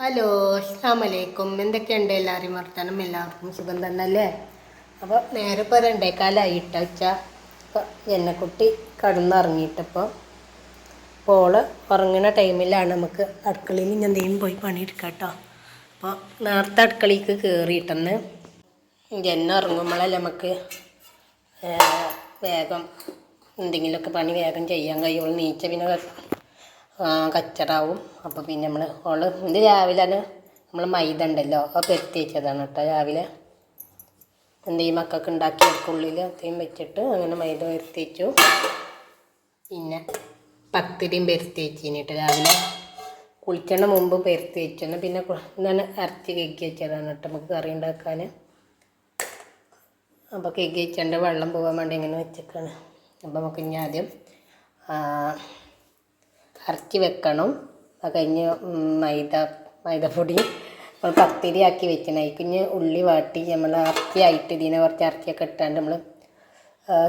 Hello അസ്സാമലൈക്കും എന്തൊക്കെയുണ്ട് എല്ലാവരും വർത്തമാനം എല്ലാവർക്കും സുഖം തന്നെ അല്ലേ അപ്പോൾ നേരെ ഇപ്പോൾ ഇട്ട ഉച്ച. ഇപ്പോൾ എന്നെക്കുട്ടി കടന്നിറങ്ങിയിട്ടപ്പോൾ പോൾ ഉറങ്ങുന്ന ടൈമിലാണ് നമുക്ക് അടുക്കളയിൽ ഇനി എന്തെങ്കിലും പോയി പണിയെടുക്കാം കേട്ടോ അപ്പോൾ നേരത്തെ അടുക്കളയ്ക്ക് കയറിയിട്ടെന്ന് ജന്ന ഉറങ്ങുമ്പോഴല്ലേ നമുക്ക് വേഗം എന്തെങ്കിലുമൊക്കെ പണി വേഗം ചെയ്യാൻ കഴിയുള്ളൂ. നീച്ച പിന്നെ കച്ചറാവും. അപ്പോൾ പിന്നെ നമ്മൾ ഓൾ ഇത് രാവിലെ നമ്മൾ മൈദ ഉണ്ടല്ലോ അപ്പോൾ പെരുത്തി വെച്ചതാണ് കേട്ടോ രാവിലെ. എന്തെങ്കിലും മക്കൾക്ക് ഉണ്ടാക്കി ഉള്ളിൽ അത്രയും വെച്ചിട്ട് അങ്ങനെ മൈദ പെരുത്തി വെച്ചു. പിന്നെ പത്തിരിയും പെരുത്തി കേട്ടോ രാവിലെ. കുളിക്കണ മുമ്പ് പെരുത്തി വെച്ചു. പിന്നെ ഇന്നാണ് ഇറച്ചി കേക്ക് വെച്ചതാണ് കേട്ടോ നമുക്ക് കറി ഉണ്ടാക്കാൻ അപ്പോൾ കേക്ക് വെച്ചണ്ട് വെള്ളം പോകാൻ വേണ്ടി ഇങ്ങനെ വെച്ചേക്കാണ്. അപ്പോൾ നമുക്ക് ഇനി ആദ്യം ഇറച്ചി വെക്കണം. അത് കഴിഞ്ഞ് മൈദ മൈദപ്പൊടി നമ്മൾ പത്തിരി ആക്കി വെക്കണം. അതിക്ക് ഇനി ഉള്ളി വാട്ടി നമ്മൾ ഇറച്ചി ആയിട്ട് ഇതിനെ കുറച്ച് അരച്ചിയൊക്കെ ഇട്ടാണ്ട് നമ്മൾ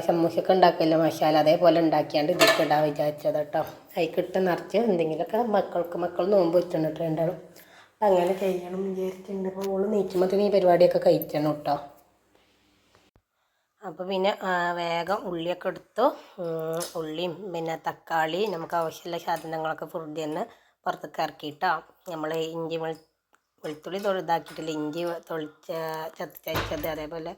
സമൂസൊക്കെ ഉണ്ടാക്കുമല്ലോ മസാല അതേപോലെ ഉണ്ടാക്കിയാണ്ട് ഇതൊക്കെ ഇടാൻ വിചാരിച്ചത് കേട്ടോ. അതിക്ക് ഇട്ട് നിറച്ച് എന്തെങ്കിലുമൊക്കെ മക്കൾക്ക് മക്കൾ നോമ്പ് വെച്ചിട്ടുണ്ട് അങ്ങനെ ചെയ്യണം വിചാരിച്ചിട്ടുണ്ട്. അപ്പോൾ ഓൾ തന്നെ ഈ പരിപാടിയൊക്കെ കഴിക്കണം കേട്ടോ. അപ്പോൾ പിന്നെ വേഗം ഉള്ളിയൊക്കെ എടുത്തു. ഉള്ളിയും പിന്നെ തക്കാളി നമുക്ക് ആവശ്യമുള്ള സാധനങ്ങളൊക്കെ ഫുഡിൽ നിന്ന് പുറത്തേക്ക് ഇറക്കിയിട്ടോ. നമ്മൾ ഇഞ്ചി വെളു വെളുത്തുള്ളി തൊഴുതാക്കിയിട്ടില്ല ഇഞ്ചി തൊളിച്ച ചതച്ചത് അതേപോലെ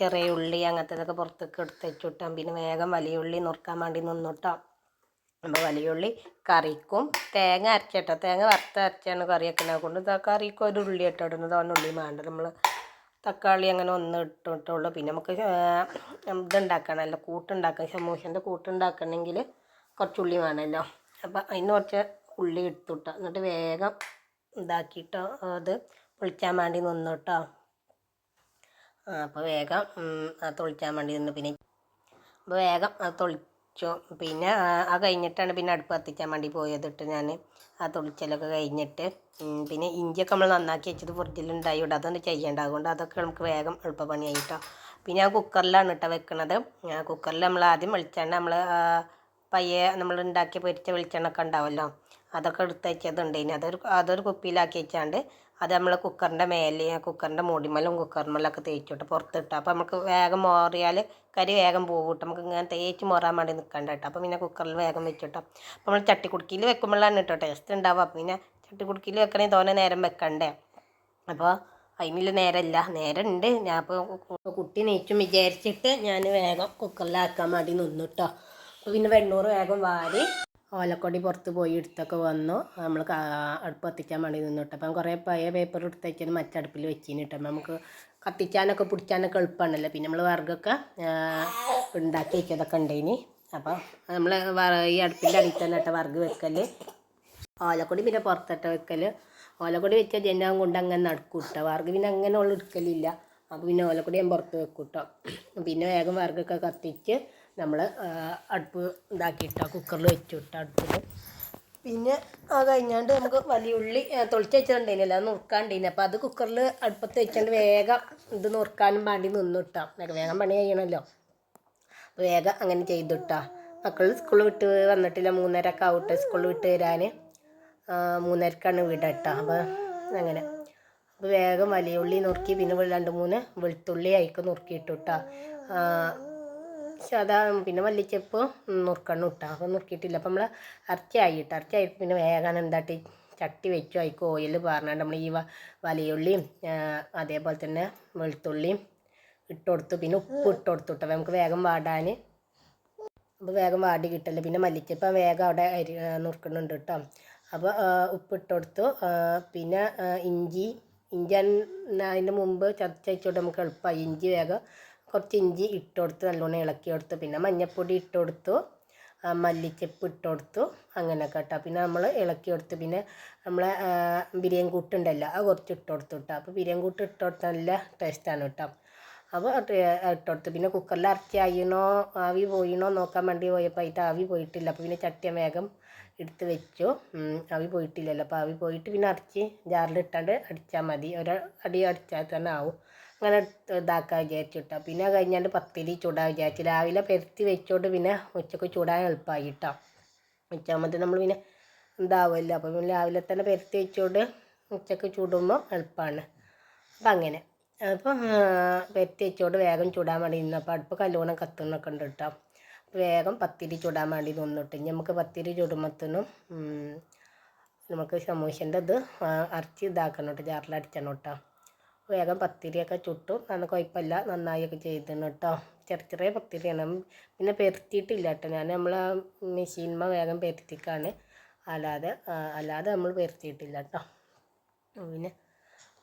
ചെറിയ ഉള്ളി അങ്ങനത്തേതൊക്കെ പുറത്തേക്ക് എടുത്ത് വെച്ചുവിട്ടാം പിന്നെ വേഗം വലിയ ഉള്ളി നുറുക്കാൻ വേണ്ടി നിന്നിട്ടാം അപ്പോൾ വലിയ ഉള്ളി കറിക്കും. തേങ്ങ അരച്ചിട്ടോ. തേങ്ങ വറുത്ത് അരച്ചാണ് കറി വെക്കുന്നത് കൊണ്ട് കറിക്കും ഒരു ഉള്ളി ഇട്ടോ ഇടുന്നത്. ഉള്ളി വേണ്ട. നമ്മൾ തക്കാളി അങ്ങനെ ഒന്ന് ഇട്ടിട്ടുള്ളൂ. പിന്നെ നമുക്ക് ഇതുണ്ടാക്കണമല്ലോ കൂട്ടുണ്ടാക്കാം സമൂസന്റെ കൂട്ടുണ്ടാക്കണമെങ്കിൽ കുറച്ച് ഉള്ളി വേണമല്ലോ. അപ്പം അതിന് കുറച്ച് ഉള്ളി എടുത്തുട്ടോ എന്നിട്ട് വേഗം ഇതാക്കിയിട്ട് അത് പൊളിച്ചാൻ വേണ്ടി നിന്നു കേട്ടോ അപ്പോൾ വേഗം തൊളിച്ചാൻ വേണ്ടി നിന്ന്. പിന്നെ അപ്പോൾ വേഗം അത് തൊളിച്ചു പിന്നെ ആ, കഴിഞ്ഞിട്ടാണ് പിന്നെ അടുപ്പ് കത്തിക്കാൻ വേണ്ടി പോയത് ഇട്ട് ഞാൻ ആ തൊളിച്ചലൊക്കെ കഴിഞ്ഞിട്ട് പിന്നെ ഇഞ്ചിയൊക്കെ നമ്മൾ നന്നാക്കി വെച്ചത് ഫ്രിഡ്ജിലുണ്ടായി ഇവിടെ അതൊന്നും ചെയ്യേണ്ട. അതുകൊണ്ട് അതൊക്കെ നമുക്ക് വേഗം എളുപ്പപ്പണിയായിട്ടോ. പിന്നെ ആ കുക്കറിലാണ് കേട്ടോ വെക്കണത്. ആ കുക്കറിൽ നമ്മൾ ആദ്യം വെളിച്ചെണ്ണ നമ്മൾ പയ്യെ നമ്മൾ ഉണ്ടാക്കി പൊരിച്ച വെളിച്ചെണ്ണ ഒക്കെ ഉണ്ടാവുമല്ലോ അതൊക്കെ എടുത്ത് വെച്ചതുണ്ട്. ഇനി അതൊരു അതൊരു കുപ്പിയിലാക്കി വെച്ചാണ്ട് അത് നമ്മൾ കുക്കറിന്റെ മേലെ കുക്കറിന്റെ മൂടിമലും കുക്കറിമലൊക്കെ തേച്ചിട്ട് പുറത്തിട്ട്. അപ്പോൾ നമുക്ക് വേഗം മോറിയാൽ കരി വേഗം പോകും നമുക്ക് ഇങ്ങനെ തേച്ച് മോറാൻ വേണ്ടി നിൽക്കണ്ട കേട്ടോ. അപ്പോൾ പിന്നെ കുക്കറിൽ വേഗം വെച്ചിട്ടോ. അപ്പോൾ നമ്മൾ ചട്ടിക്കുടുക്കിയിൽ വെക്കുമ്പോഴാണ് കേട്ടോ ടേസ്റ്റ് ഉണ്ടാവുക അപ്പോൾ പിന്നെ ചട്ടിക്കുടുക്കിയിൽ വെക്കണമെങ്കിൽ തോനെ നേരം വെക്കണ്ടേ. അപ്പോൾ അതിനുള്ള നേരമില്ല ഉണ്ട് ഞാൻ ഇപ്പോൾ കുട്ടി നെയ്ച്ചും വിചാരിച്ചിട്ട് ഞാൻ വേഗം കുക്കറിലാക്കാൻ വേണ്ടി നിന്നു കേട്ടോ അപ്പോൾ പിന്നെ വെണ്ണൂറ് വേഗം വാരി ഓലക്കൊടി പുറത്ത് പോയി എടുത്തൊക്കെ വന്നു. നമ്മൾ അടുപ്പ് കത്തിക്കാൻ വേണ്ടി നിന്നു കേട്ടോ. അപ്പം കുറേ പഴയ പേപ്പർ എടുത്തേക്കാൻ മറ്റടുപ്പിൽ വെച്ചിന് അപ്പം നമുക്ക് കത്തിക്കാനൊക്കെ പിടിക്കാനൊക്കെ എളുപ്പമാണല്ലോ. പിന്നെ നമ്മൾ വർഗമൊക്കെ ഉണ്ടാക്കി വയ്ക്കതൊക്കെ ഉണ്ടേനി. അപ്പം നമ്മൾ ഈ അടുപ്പിന്റെ അടിയിൽ തന്നെ ഇട്ട വർഗ് വെക്കൽ ഓലക്കൊടി പിന്നെ പുറത്തിട്ട് വെക്കൽ ഓലക്കൊടി വെച്ചാൽ ജനം കൊണ്ട് അങ്ങനെ നടക്കും കേട്ടോ. വർഗ് പിന്നെ അങ്ങനെ ഉള്ള എടുക്കലില്ല. അപ്പോൾ പിന്നെ ഓലക്കൊടി ഞാൻ പുറത്ത് വെക്കും കേട്ടോ. പിന്നെ വേഗം വർഗൊക്കെ കത്തിച്ച് നമ്മൾ അടുപ്പ് ഇതാക്കിയിട്ട കുക്കറിൽ വെച്ചിട്ട് അടുപ്പിൽ പിന്നെ ആ കഴിഞ്ഞാണ്ട് നമുക്ക് വലിയ ഉള്ളി തൊളിച്ച് വെച്ചിട്ടുണ്ടായിരുന്നില്ല അത് നുറുക്കാണ്ടിരുന്നു അപ്പോൾ അത് കുക്കറിൽ അടുപ്പത്ത് വെച്ചാണ്ട് വേഗം ഇത് നുറുക്കാനും വേണ്ടി നിന്നിട്ടാം. വേഗം പണി കഴിയണമല്ലോ വേഗം അങ്ങനെ ചെയ്തിട്ടാ. മക്കൾ സ്കൂൾ വിട്ട് വന്നിട്ടില്ല മൂന്നരക്ക് ആവട്ടെ സ്കൂൾ വിട്ട് വരാൻ മൂന്നരക്കാണ് വിടുക കേട്ടോ അപ്പോൾ അങ്ങനെ. അപ്പോൾ വേഗം വലിയ ഉള്ളി നുറുക്കി പിന്നെ രണ്ട് മൂന്ന് വെളുത്തുള്ളി അയക്ക് നുറുക്കിയിട്ടു കേട്ടോ സാധാ പിന്നെ മല്ലിച്ചപ്പ് നുറുക്കണം ഇട്ടാ. അപ്പോൾ നുറുക്കിയിട്ടില്ല. അപ്പോൾ നമ്മൾ ഇറച്ചി ആയിട്ട് പിന്നെ വേഗം എന്താട്ടി ചട്ടി വെച്ചു. അതിക്ക് ഓയിൽ പറഞ്ഞാണ്ട് നമ്മൾ ഈ വലിയുള്ളിയും അതേപോലെ തന്നെ വെളുത്തുള്ളിയും ഇട്ട് കൊടുത്തു പിന്നെ ഉപ്പ് ഇട്ട് കൊടുത്തു കേട്ടോ നമുക്ക് വേഗം വാടാൻ അപ്പോൾ വേഗം വാടി കിട്ടല്ലോ. പിന്നെ മല്ലിച്ചപ്പ് വേഗം അവിടെ അരി നുറുക്കുന്നുണ്ട് കേട്ടോ അപ്പോൾ ഉപ്പ് ഇട്ട് കൊടുത്തു പിന്നെ ഇഞ്ചി ഇഞ്ചി അതിന്റെ മുമ്പ് ചതച്ചോട്ട് നമുക്ക് എളുപ്പമായി ഇഞ്ചി വേഗം കുറച്ച് ഇഞ്ചി ഇട്ട് കൊടുത്ത് നല്ലോണം ഇളക്കി കൊടുത്തു. പിന്നെ മഞ്ഞൾപ്പൊടി ഇട്ട് കൊടുത്തു മല്ലിച്ചപ്പ് ഇട്ട് കൊടുത്തു അങ്ങനെയൊക്കെ കേട്ടോ. പിന്നെ നമ്മൾ ഇളക്കി കൊടുത്തു. പിന്നെ നമ്മളെ ബിരിയാണി കൂട്ടുണ്ടല്ലോ അത് കുറച്ച് ഇട്ട് കൊടുത്തു കേട്ടോ. അപ്പോൾ ബിരിയാണി കൂട്ട് ഇട്ട് കൊടുത്താൽ നല്ല ടേസ്റ്റാണ് കേട്ടോ. അപ്പോൾ ഇട്ട് കൊടുത്തു. പിന്നെ കുക്കറിൽ ഇറച്ചി ആയിണോ ആവി പോയിണോ നോക്കാൻ വേണ്ടി പോയപ്പോൾ അതിന്റെ ആവി പോയിട്ടില്ല. അപ്പോൾ പിന്നെ ചട്ടിയ വേഗം എടുത്ത് വെച്ചു. ആവി പോയിട്ടില്ലല്ലോ. അപ്പോൾ ആവി പോയിട്ട് പിന്നെ ഇറച്ചി ജാറിൽ ഇട്ടാണ്ട് അടിച്ചാൽ മതി. ഒരു അടി അടിച്ചാൽ തന്നെ ആവും. അങ്ങനെ ഇതാക്കാൻ വിചാരിച്ചിട്ടോ പിന്നെ കഴിഞ്ഞാണ്ട് പത്തിരി ചൂടാൻ വിചാരിച്ചു. രാവിലെ പെരുത്തി വെച്ചോണ്ട് പിന്നെ ഉച്ചയ്ക്ക് ചൂടാൻ എളുപ്പമായി കേട്ടോ ഉച്ചയാകുമ്പോഴത്തേന് നമ്മൾ പിന്നെ എന്താവുമല്ലോ അപ്പോൾ പിന്നെ രാവിലെ തന്നെ പെരുത്തി വെച്ചോണ്ട് ഉച്ചയ്ക്ക് ചൂടുമ്പോൾ എളുപ്പമാണ് അപ്പം അങ്ങനെ. അപ്പം പെരുത്തി വെച്ചോണ്ട് വേഗം ചൂടാൻ വേണ്ടി നിന്നപ്പോൾ അടുപ്പ് കല്ലോണം കത്തുന്നൊക്കെ ഉണ്ട് കേട്ടോ വേഗം പത്തിരി ചൂടാൻ വേണ്ടി നിന്നിട്ട് നമുക്ക് പത്തിരി ചുടുമ്പത്തിനും നമുക്ക് സമൂസന്റെ ഇത് അരച്ച് ഇതാക്കണം കേട്ടോ ജാറിലടിച്ചണം കേട്ടോ വേഗം പത്തിരിയൊക്കെ ചുട്ടു. നല്ല കുഴപ്പമില്ല. നന്നായൊക്കെ ചെയ്തിരുന്നു കേട്ടോ. ചെറിയ ചെറിയ പത്തിരിയാണ്. പിന്നെ പെരുത്തിയിട്ടില്ല കേട്ടോ ഞാൻ. നമ്മൾ മെഷീൻമ വേഗം പെരുത്തിക്കാണ് അല്ലാതെ അല്ലാതെ നമ്മൾ പെരുത്തിയിട്ടില്ല കേട്ടോ. പിന്നെ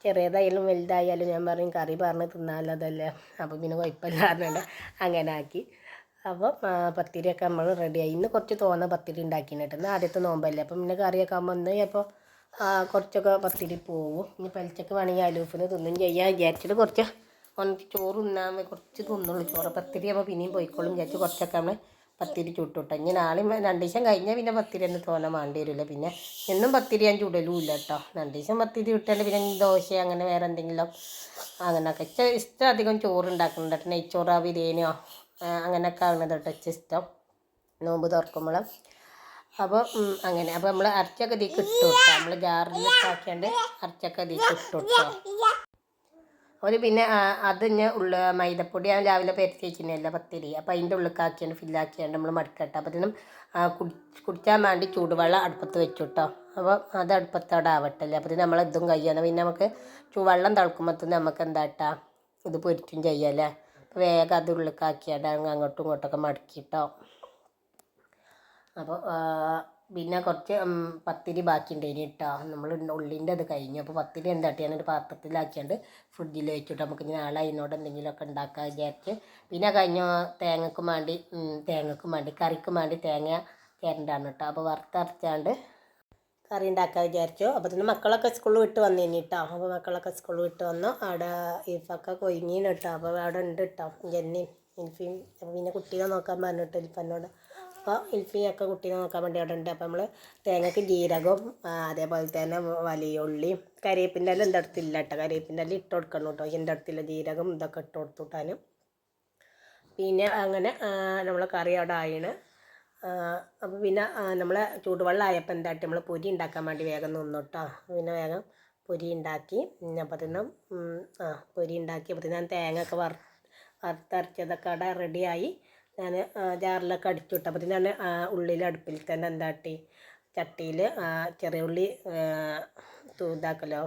ചെറിയതായാലും വലുതായാലും ഞാൻ പറയും കറി പറഞ്ഞ് തിന്നാലതല്ലേ? അപ്പോൾ പിന്നെ കുഴപ്പമില്ല അങ്ങനെ ആക്കി. അപ്പോൾ പത്തിരിയൊക്കെ നമ്മൾ റെഡിയായി ഇന്ന് കുറച്ച് തോന്ന പത്തിരി ഉണ്ടാക്കിയിട്ടുണ്ട് ആദ്യത്തെ നോമ്പല്ലേ? അപ്പം പിന്നെ കറിയൊക്കെ ആകുമ്പോൾ ഇന്ന് അപ്പോൾ കുറച്ചൊക്കെ പത്തിരി പോവും. ഇനി പലിച്ചക്ക് വേണമെങ്കിൽ അലൂഫിന് തിന്നും ചെയ്യാം. വിചാരിച്ചിട്ട് കുറച്ച് ഒന്ന് ചോറ് തിന്നാൻ കുറച്ച് തിന്നുള്ളൂ. ചോറ് പത്തിരി ആകുമ്പോൾ പിന്നെയും പോയിക്കോളും. വിചാരിച്ച് കുറച്ചൊക്കെ നമ്മൾ പത്തിരി ചുട്ടുട്ടോ. ഇനി നാളെ രണ്ട് ദിവസം കഴിഞ്ഞാൽ പിന്നെ പത്തിരി എന്ന് തോന്നാൻ വേണ്ടി വരില്ല പിന്നെ എന്നും പത്തിരി ഞാൻ ചുടലും ഇല്ല കേട്ടോ രണ്ട് ദിവസം പത്തിരി ചുട്ടാണ്ട് പിന്നെ ദോശ അങ്ങനെ വേറെ എന്തെങ്കിലും അങ്ങനെയൊക്കെ ഇച്ച ഇഷ്ടം അധികം ചോറ് ഉണ്ടാക്കുന്നുണ്ട് കേട്ടോ നെയ്ച്ചോറോ ബിരിയാണിയോ അങ്ങനെയൊക്കെ ആകുന്നത് കേട്ടോ ഇഷ്ടം. നോമ്പ് തുറക്കുമ്പോൾ അപ്പോൾ അങ്ങനെ. അപ്പോൾ നമ്മൾ അരച്ചൊക്കെ ഇതിൽ കിട്ടും കേട്ടോ നമ്മൾ ജാറിലൊക്കെ ആക്കിയാണ്ട് അരച്ചൊക്കെ ഇതിൽ കിട്ടും കേട്ടോ ഒരു പിന്നെ അത് ഞാൻ ഉള്ള മൈദപ്പൊടി ഞാൻ രാവിലെ പെരത്തി വെച്ചിരുന്നല്ല പത്തിരി. അപ്പോൾ അതിന്റെ ഉള്ളിക്കാക്കിയാണ് ഫില്ലാക്കിയാണ്ട് നമ്മൾ മടക്കട്ടെ. അപ്പത്തിനും കുടി കുടിക്കാൻ വേണ്ടി ചൂടുവെള്ളം അടുപ്പത്ത് വെച്ചു കേട്ടോ അപ്പോൾ അത് അടുപ്പത്തോടെ ആവട്ടല്ലേ. അപ്പത്തിന് നമ്മൾ ഇതും കഴിയാണ് പിന്നെ നമുക്ക് ചൂടുവെള്ളം തിളക്കുമ്പോൾ നമുക്ക് എന്താട്ടാ ഇത് പൊരിച്ചും ചെയ്യാമല്ലേ അപ്പോൾ വേഗം അത് ഉള്ളിക്കാക്കിയാണ്ട് അങ്ങോട്ടും ഇങ്ങോട്ടൊക്കെ മടക്കിട്ടോ അപ്പോൾ പിന്നെ കുറച്ച് പത്തിരി ബാക്കിയുണ്ട്. ഇനി കേട്ടോ നമ്മൾ ഉള്ളിന്റെ അത് കഴിഞ്ഞു. അപ്പോൾ പത്തിരി എന്താട്ടി ഞാനൊരു പാത്രത്തിലാക്കിയാണ്ട് ഫ്രിഡ്ജിൽ വെച്ചിട്ട് നമുക്ക് ഇനി നാളെ അതിനോട് എന്തെങ്കിലുമൊക്കെ ഉണ്ടാക്കാൻ വിചാരിച്ച്. പിന്നെ കഴിഞ്ഞ തേങ്ങക്കും വേണ്ടി തേങ്ങക്ക് വേണ്ടി കറിക്കും വേണ്ടി തേങ്ങ ചേരണ്ടാണ് കേട്ടോ അപ്പോൾ വറുത്തരച്ചാണ്ട് കറി ഉണ്ടാക്കാൻ വിചാരിച്ചു. അപ്പോൾ തന്നെ മക്കളൊക്കെ സ്കൂളിൽ വിട്ട് വന്നേനി കേട്ടോ അപ്പോൾ മക്കളൊക്കെ സ്കൂളിൽ വിട്ട് വന്നു. അവിടെ ഇഫൊക്കെ കൊയിഞ്ഞീന് കേട്ടോ അപ്പോൾ അവിടെ ഉണ്ട് കേട്ടോ ജന്നിയും ഇൻഫിയും പിന്നെ കുട്ടീനെ നോക്കാൻ പറഞ്ഞിട്ട് ഇൽഫനോട് അപ്പോൾ ഇൽഫിയൊക്കെ കുട്ടി നോക്കാൻ വേണ്ടി അവിടെ ഉണ്ട്. അപ്പോൾ നമ്മൾ തേങ്ങയ്ക്ക് ജീരകവും അതേപോലെ തന്നെ വലിയ ഉള്ളിയും കരിവേപ്പിന്റെ എല്ലാം എന്റെ അടുത്തില്ല കേട്ടോ. കരിയേപ്പിന്റെ എല്ലാം ഇട്ട് കൊടുക്കണം കേട്ടോ. എന്റെ അടുത്തില്ല ജീരകം ഇതൊക്കെ ഇട്ട് കൊടുത്തുവിട്ടാനും പിന്നെ അങ്ങനെ നമ്മൾ കറി അവിടെ ആയിണ്. അപ്പോൾ പിന്നെ നമ്മൾ ചൂടുവെള്ളം ആയപ്പോൾ എന്തായിട്ട് നമ്മൾ പൊരി ഉണ്ടാക്കാൻ വേണ്ടി വേഗം നിന്നു കേട്ടോ. പിന്നെ വേഗം പൊരി ഉണ്ടാക്കി അപ്പത്തിനും ആ പൊരി ഉണ്ടാക്കി അപ്പത്തിന് ഞാൻ തേങ്ങ ഒക്കെ വറ വറുത്തരച്ചതൊക്കെ അവിടെ റെഡിയായി ഞാൻ ജാറിലൊക്കെ അടിച്ചു വിട്ടു അപ്പത്തിന് ഞാൻ ഉള്ളിൽ അടുപ്പിൽ തന്നെ എന്താട്ടി ചട്ടിയിൽ ചെറിയ ഉള്ളി തൂതാക്കലോ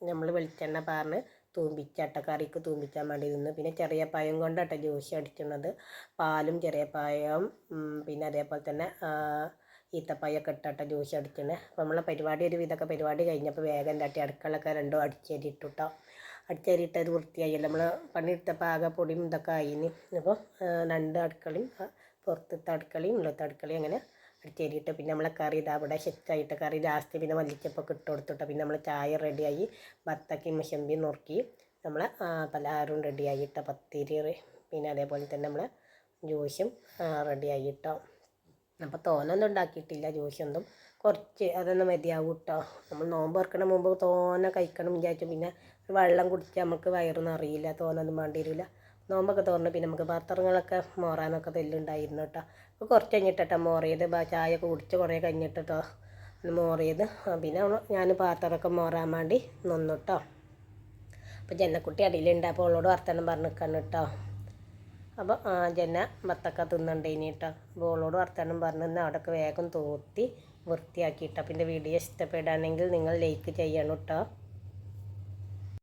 നമ്മൾ വെളിച്ചെണ്ണ പാർന്ന് തൂമ്പിച്ചട്ട അട്ടക്കറിക്ക് തൂമ്പിച്ചാൻ വേണ്ടി നിന്ന്. പിന്നെ ചെറിയ പായം കൊണ്ടാട്ട ജ്യൂസ് അടിക്കുന്നത് പാലും ചെറിയ പായം പിന്നെ അതേപോലെ തന്നെ ഈത്തപ്പായൊക്കെ ഇട്ടട്ട ജ്യൂസ് അടിച്ചത് അപ്പോൾ നമ്മളെ പരിപാടി ഒരു വിധമൊക്കെ പരിപാടി കഴിഞ്ഞപ്പോൾ വേഗം തട്ടി അടുക്കളൊക്കെ രണ്ടും അടിച്ചേരി ഇട്ടു കേട്ടോ അടിച്ചേരിയിട്ട് അത് വൃത്തിയായില്ല നമ്മൾ പണിയെടുത്തപ്പോൾ ആകെ പൊടിയും ഇതൊക്കെ ആയിന്. അപ്പോൾ രണ്ട് അടുക്കളയും പുറത്തത്തെ അടുക്കളയും ഉള്ളത്തെ അടുക്കളയും അങ്ങനെ അടിച്ചേരിയിട്ട് പിന്നെ നമ്മളെ കറി ഇതാ അവിടെ സെറ്റായിട്ട് കറി ലാസ്റ്റ് പിന്നെ മല്ലിച്ചപ്പൊക്കെ ഇട്ട് കൊടുത്തിട്ട്. പിന്നെ നമ്മൾ ചായ റെഡിയായി. ബത്തക്കി മശമ്പി നുറുക്കി നമ്മളെ പലഹാരവും റെഡിയായിട്ട. പത്തിരി പിന്നെ അതേപോലെ തന്നെ നമ്മളെ ജ്യൂസും റെഡിയായിട്ടോ. അപ്പോൾ തോനൊന്നും ഉണ്ടാക്കിയിട്ടില്ല ജ്യൂസൊന്നും. കുറച്ച് അതൊന്നും മതിയാവും കേട്ടോ നമ്മൾ നോമ്പ് തുറക്കണ മുമ്പ് തോനെ കഴിക്കണം വിചാരിച്ചു. പിന്നെ വെള്ളം കുടിച്ചാൽ നമുക്ക് വയറൊന്നും അറിയില്ല തോനൊന്നും വേണ്ടി നോമ്പൊക്കെ തുറന്ന് പിന്നെ നമുക്ക് പാത്രങ്ങളൊക്കെ മോറാനൊക്കെ തെല്ലുണ്ടായിരുന്നു കേട്ടോ അപ്പോൾ കുറച്ച് കഴിഞ്ഞിട്ടോ മോറിയത്. ചായ ഒക്കെ കുടിച്ച് കുറേ കഴിഞ്ഞിട്ടോ മോറിയത്. പിന്നെ ഞാൻ പാത്രമൊക്കെ മോറാൻ വേണ്ടി നിന്നു കേട്ടോ അപ്പോൾ ജന്നക്കുട്ടി അടിയിലുണ്ട്. അപ്പോൾ അവളോട് വർത്തമാനം പറഞ്ഞ് നിൽക്കണം കേട്ടോ അപ്പോൾ ജന ബത്തക്ക തിന്നണ്ടേനി കേട്ടോ അപ്പോൾ അവളോട് വർത്തമാനം പറഞ്ഞ് അവിടെയൊക്കെ വേഗം തോത്തി വൃത്തിയാക്കിയിട്ടോ. അപ്പം എന്റെ വീഡിയോ ഇഷ്ടപ്പെടുകയാണെങ്കിൽ നിങ്ങൾ ലൈക്ക് ചെയ്യണം കേട്ടോ